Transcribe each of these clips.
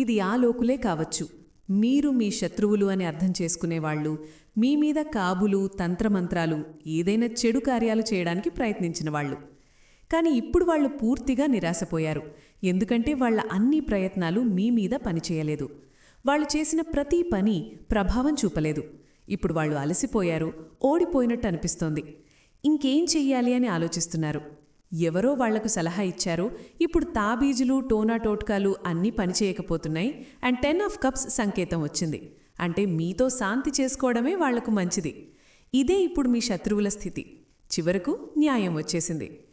ఇది ఆ లోకులే కావచ్చు. మీరు మీ శత్రువులు అని అర్థం చేసుకునేవాళ్ళు మీ మీద కాబులు తంత్రమంత్రాలు ఏదైనా చెడు కార్యాలు చేయడానికి ప్రయత్నించిన వాళ్ళు కానీ ఇప్పుడు వాళ్ళు పూర్తిగా నిరాశపోయారు. ఎందుకంటే వాళ్ళ అన్ని ప్రయత్నాలు మీ మీద పనిచేయలేదు. వాళ్ళు చేసిన ప్రతి పని ప్రభావం చూపలేదు. ఇప్పుడు వాళ్ళు అలసిపోయారు ఓడిపోయినట్టు అనిపిస్తోంది. ఇంకేం చెయ్యాలి అని ఆలోచిస్తున్నారు. ఎవరో వాళ్ళకు సలహా ఇచ్చారు. ఇప్పుడు తాబీజులు టోనా టోట్కాలు అన్నీ పనిచేయకపోతున్నాయి అండ్ టెన్ ఆఫ్ కప్స్ సంకేతం వచ్చింది. అంటే మీతో శాంతి చేసుకోవడమే వాళ్ళకు మంచిది. ఇదే ఇప్పుడు మీ శత్రువుల స్థితి. చివరకు న్యాయం వచ్చేసింది.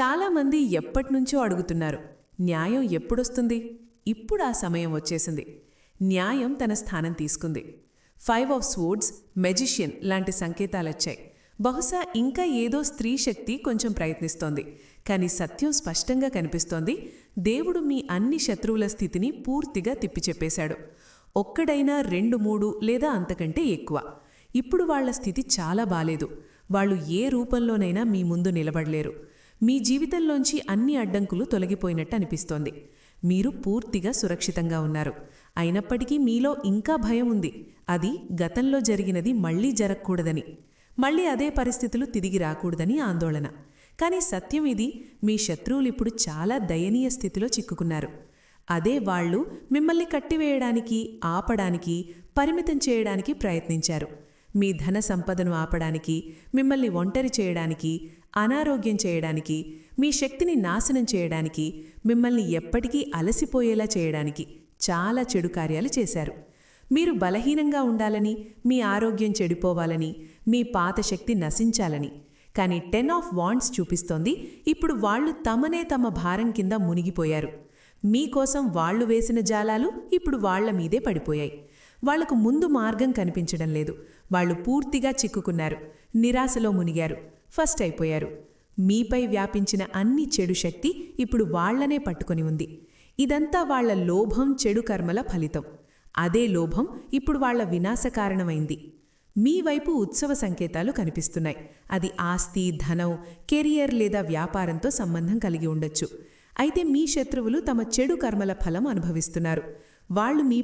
చాలామంది ఎప్పటినుంచో అడుగుతున్నారు న్యాయం ఎప్పుడొస్తుంది? ఇప్పుడు ఆ సమయం వచ్చేసింది. న్యాయం తన స్థానం తీసుకుంది. ఫైవ్ ఆఫ్ స్వోర్డ్స్ మెజిషియన్ లాంటి సంకేతాలొచ్చాయి. బహుశా ఇంకా ఏదో స్త్రీ శక్తి కొంచెం ప్రయత్నిస్తోంది. కానీ సత్యం స్పష్టంగా కనిపిస్తోంది. దేవుడు మీ అన్ని శత్రువుల స్థితిని పూర్తిగా తిప్పిచెప్పేశాడు. ఒక్కడైనా రెండు మూడు లేదా అంతకంటే ఎక్కువ. ఇప్పుడు వాళ్ళ స్థితి చాలా బాలేదు. వాళ్ళు ఏ రూపంలోనైనా మీ ముందు నిలబడలేరు. మీ జీవితంలోంచి అన్ని అడ్డంకులు తొలగిపోయినట్టు అనిపిస్తోంది. మీరు పూర్తిగా సురక్షితంగా ఉన్నారు. అయినప్పటికీ మీలో ఇంకా భయం ఉంది. అది గతంలో జరిగినది మళ్ళీ జరగకూడదని. మళ్ళీ అదే పరిస్థితులు తిరిగి రాకూడదని ఆందోళన. కానీ సత్యం ఇది మీ శత్రువులు ఇప్పుడు చాలా దయనీయ స్థితిలో చిక్కుకున్నారు. అదే వాళ్ళు మిమ్మల్ని కట్టివేయడానికి ఆపడానికి పరిమితం చేయడానికి ప్రయత్నించారు. మీ ధన సంపదను ఆపడానికి మిమ్మల్ని ఒంటరి చేయడానికి అనారోగ్యం చేయడానికి మీ శక్తిని నాశనం చేయడానికి మిమ్మల్ని ఎప్పటికీ అలసిపోయేలా చేయడానికి చాలా చెడు కార్యాలు చేశారు. మీరు బలహీనంగా ఉండాలని మీ ఆరోగ్యం చెడిపోవాలని మీ పాత శక్తి నశించాలని. కానీ టెన్ ఆఫ్ వాండ్స్ చూపిస్తోంది ఇప్పుడు వాళ్ళు తమనే తమ భారం కింద మునిగిపోయారు. మీకోసం వాళ్ళు వేసిన జాలాలు ఇప్పుడు వాళ్ళ మీదే పడిపోయాయి. వాళ్ళకు ముందు మార్గం కనిపించడం లేదు. వాళ్ళు పూర్తిగా చిక్కుకున్నారు నిరాశలో మునిగారు ఫస్ట్ అయిపోయారు. మీపై వ్యాపించిన అన్ని చెడు శక్తి ఇప్పుడు వాళ్ళనే పట్టుకొని ఉంది. ఇదంతా వాళ్ళ లోభం చెడు కర్మల ఫలితం. అదే లోభం ఇప్పుడు వాళ్ళ వినాశకారణమైంది మీ వైపు ఉత్సవ సంకేతాలు కనిపిస్తున్నాయి. అది ఆస్తి ధనం కెరియర్ లేదా వ్యాపారంతో సంబంధం కలిగి ఉండొచ్చు. అయితే మీ శత్రువులు తమ చెడు కర్మల ఫలం అనుభవిస్తున్నారు. వాళ్ళు మీ